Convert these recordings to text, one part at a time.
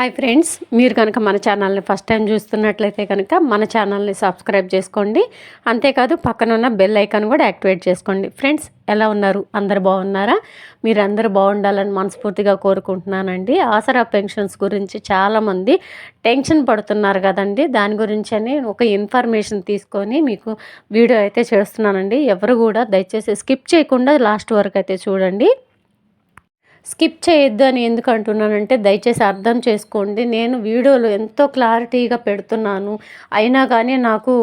Hi friends మీరు కనుక మన ఛానల్ని ఫస్ట్ టైం చూస్తున్నట్లయితే కనుక మన ఛానల్ని సబ్స్క్రైబ్ చేసుకోండి. అంతేకాదు పక్కన ఉన్న బెల్ ఐకాన్ కూడా యాక్టివేట్ చేసుకోండి. ఫ్రెండ్స్ ఎలా ఉన్నారు? అందరు బాగున్నారా? మీరు అందరూ బాగుండాలని మనస్ఫూర్తిగా కోరుకుంటున్నానండి. ఆసరా పెన్షన్స్ గురించి చాలామంది టెన్షన్ పడుతున్నారు కదండి. దాని గురించి అని ఒక ఇన్ఫర్మేషన్ తీసుకొని మీకు వీడియో అయితే చేస్తున్నానండి. ఎవరు కూడా దయచేసి స్కిప్ చేయకుండా లాస్ట్ వరకు అయితే చూడండి. స్కిప్ చేయొద్దు అని ఎందుకు అంటున్నానంటే దయచేసి అర్థం చేసుకోండి. నేను వీడియోలు ఎంతో క్లారిటీగా పెడుతున్నాను. అయినా కానీ నాకు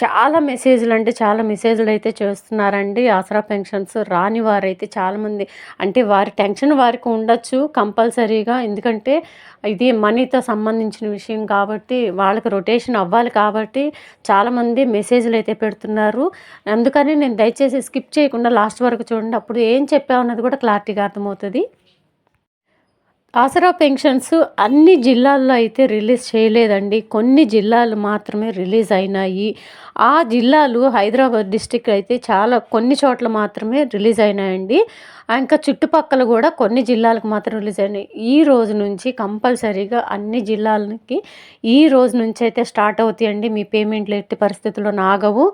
చాలా మెసేజ్లు అంటే చాలా మెసేజ్లు అయితే చేస్తున్నారండి. ఆసరా పెన్షన్స్ రాని వారైతే చాలామంది అంటే వారి టెన్షన్ వారికి ఉండొచ్చు కంపల్సరీగా. ఎందుకంటే ఇది మనీతో సంబంధించిన విషయం కాబట్టి వాళ్ళకి రొటేషన్ అవ్వాలి కాబట్టి చాలామంది మెసేజ్లు అయితే పెడుతున్నారు. అందుకని నేను దయచేసి స్కిప్ చేయకుండా లాస్ట్ వరకు చూడండి. అప్పుడు ఏం చెప్పావు అన్నది కూడా క్లారిటీగా అర్థమవుతుంది. দিই। ఆసరా పెన్షన్స్ అన్ని జిల్లాల్లో అయితే రిలీజ్ చేయలేదండి. కొన్ని జిల్లాలు మాత్రమే రిలీజ్ అయినాయి. ఆ జిల్లాలు హైదరాబాద్ డిస్టిక్ అయితే చాలా కొన్ని చోట్ల మాత్రమే రిలీజ్ అయినాయండి. ఇంకా చుట్టుపక్కల కూడా కొన్ని జిల్లాలకు మాత్రం రిలీజ్ అయినాయి. ఈ రోజు నుంచి కంపల్సరీగా అన్ని జిల్లాలకి ఈ రోజు నుంచి అయితే స్టార్ట్ అవుతాయండి. మీ పేమెంట్లు ఎట్టి పరిస్థితుల్లో నాగవు.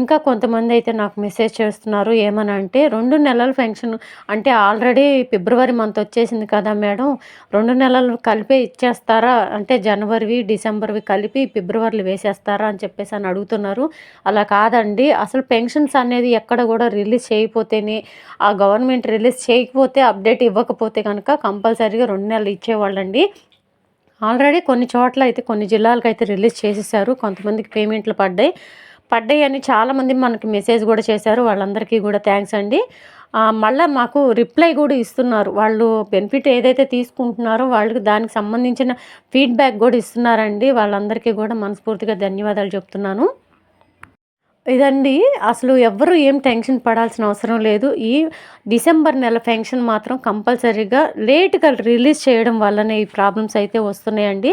ఇంకా కొంతమంది అయితే నాకు మెసేజ్ చేస్తున్నారు. ఏమనంటే రెండు నెలల పెన్షన్ అంటే ఆల్రెడీ ఫిబ్రవరి మంత్ వచ్చేసింది కదా మేడం. రెండు నెలలు కలిపే ఇచ్చేస్తారా? అంటే జనవరివి డిసెంబర్వి కలిపి ఫిబ్రవరిలో వేసేస్తారా అని చెప్పేసి అని అడుగుతున్నారు. అలా కాదండి. అసలు పెన్షన్స్ అనేది ఎక్కడ కూడా రిలీజ్ చేయకపోతేనే ఆ గవర్నమెంట్ రిలీజ్ చేయకపోతే అప్డేట్ ఇవ్వకపోతే కనుక కంపల్సరీగా రెండు నెలలు ఇచ్చేవాళ్ళండి. ఆల్రెడీ కొన్ని చోట్ల అయితే కొన్ని జిల్లాలకు అయితే రిలీజ్ చేసేసారు. కొంతమందికి పేమెంట్లు పడ్డాయి. పడ్డాయి అని చాలామంది మనకి మెసేజ్ కూడా చేశారు. వాళ్ళందరికీ కూడా థ్యాంక్స్ అండి. మళ్ళీ మాకు రిప్లై కూడా ఇస్తున్నారు. వాళ్ళు బెనిఫిట్ ఏదైతే తీసుకుంటున్నారో వాళ్ళకి దానికి సంబంధించిన ఫీడ్బ్యాక్ కూడా ఇస్తున్నారండి. వాళ్ళందరికీ కూడా మనస్ఫూర్తిగా ధన్యవాదాలు చెప్తున్నాను. ఇదండి అసలు ఎవ్వరు ఏం టెన్షన్ పడాల్సిన అవసరం లేదు. ఈ డిసెంబర్ నెల ఫెన్షన్ మాత్రం కంపల్సరీగా లేట్గా రిలీజ్ చేయడం వల్లనే ఈ ప్రాబ్లమ్స్ అయితే వస్తున్నాయండి.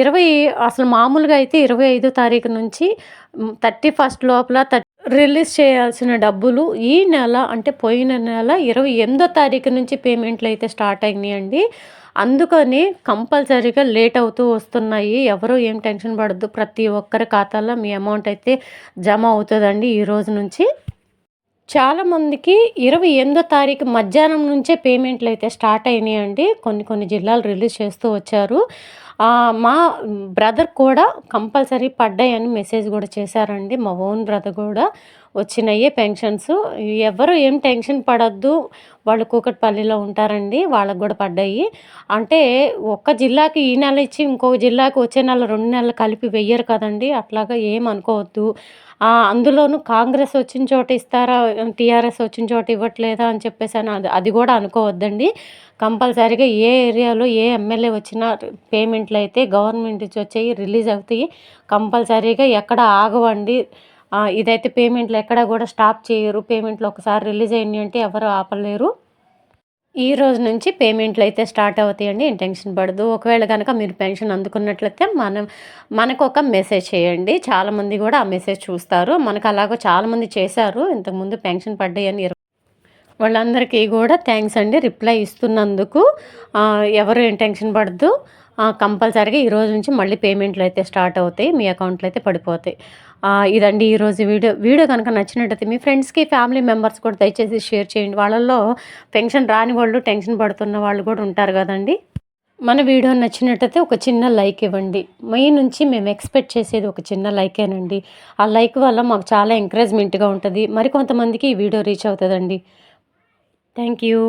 ఇరవై అసలు మామూలుగా అయితే ఇరవై ఐదో తారీఖు నుంచి థర్టీ ఫస్ట్ లోపల రిలీజ్ చేయాల్సిన డబ్బులు ఈ నెల అంటే పోయిన నెల ఇరవై ఎనిమిదో తారీఖు నుంచి పేమెంట్లు అయితే స్టార్ట్ అయినాయండి. అందుకని కంపల్సరీగా లేట్ అవుతూ వస్తున్నాయి. ఎవరు ఏం టెన్షన్ పడద్దు. ప్రతి ఒక్కరి ఖాతాలో మీ అమౌంట్ అయితే జమ అవుతుందండి ఈ రోజు నుంచి. చాలామందికి ఇరవై ఎనిమిదో తారీఖు మధ్యాహ్నం నుంచే పేమెంట్లు అయితే స్టార్ట్ అయినాయండి. కొన్ని కొన్ని జిల్లాలు రిలీజ్ చేస్తూ వచ్చారు. మా బ్రదర్ కూడా కంపల్సరీ పడ్డాయని మెసేజ్ కూడా చేశారండి. మా ఓన్ బ్రదర్ కూడా వచ్చినాయే పెన్షన్స్. ఎవరు ఏం టెన్షన్ పడద్దు. వాళ్ళు కూకట్పల్లిలో ఉంటారండి వాళ్ళకు కూడా పడ్డాయి. అంటే ఒక్క జిల్లాకి ఈ నెల ఇచ్చి ఇంకో జిల్లాకి వచ్చే నెల రెండు నెలలు కలిపి వెయ్యరు కదండి అట్లాగా ఏం అనుకోవద్దు. అందులోనూ కాంగ్రెస్ వచ్చిన చోట ఇస్తారా టీఆర్ఎస్ వచ్చిన చోట ఇవ్వట్లేదా అని చెప్పేసి అని అది అది కూడా అనుకోవద్దండి. కంపల్సరీగా ఏ ఏరియాలో ఏ ఎమ్మెల్యే వచ్చినా పేమెంట్లు అయితే గవర్నమెంట్ నుంచి వచ్చాయి రిలీజ్ అవుతాయి. కంపల్సరీగా ఎక్కడ ఆగవండి. ఇదైతే పేమెంట్లు ఎక్కడ కూడా స్టాప్ చేయరు. పేమెంట్లు ఒకసారి రిలీజ్ అయ్యింది అంటే ఎవరు ఆపలేరు. ఈ రోజు నుంచి పేమెంట్లు అయితే స్టార్ట్ అవుతాయండి. ఏం టెన్షన్ పడదు. ఒకవేళ కనుక మీరు పెన్షన్ అందుకున్నట్లయితే మనం మనకు ఒక మెసేజ్ చేయండి. చాలామంది కూడా ఆ మెసేజ్ చూస్తారు. మనకు అలాగో చాలామంది చేశారు. ఇంతకుముందు పెన్షన్ పడ్డాయని వాళ్ళందరికీ కూడా థ్యాంక్స్ అండి. రిప్లై ఇస్తున్నందుకు. ఎవరు ఏం టెన్షన్ పడద్దు. కంపల్సరీగా ఈ రోజు నుంచి మళ్ళీ పేమెంట్లు అయితే స్టార్ట్ అవుతాయి మీ అకౌంట్లో అయితే పడిపోతాయి. ఇదండి ఈరోజు వీడియో. వీడియో కనుక నచ్చినట్టయితే మీ ఫ్రెండ్స్కి ఫ్యామిలీ మెంబర్స్ కూడా దయచేసి షేర్ చేయండి. వాళ్ళల్లో పెన్షన్ రాని వాళ్ళు టెన్షన్ పడుతున్న వాళ్ళు కూడా ఉంటారు కదండి. మన వీడియో నచ్చినట్టయితే ఒక చిన్న లైక్ ఇవ్వండి. మీ నుంచి మేము ఎక్స్పెక్ట్ చేసేది ఒక చిన్న లైకేనండి. ఆ లైక్ వల్ల మాకు చాలా ఎంకరేజ్మెంట్గా ఉంటుంది. మరికొంతమందికి ఈ వీడియో రీచ్ అవుతుందండి. Thank you.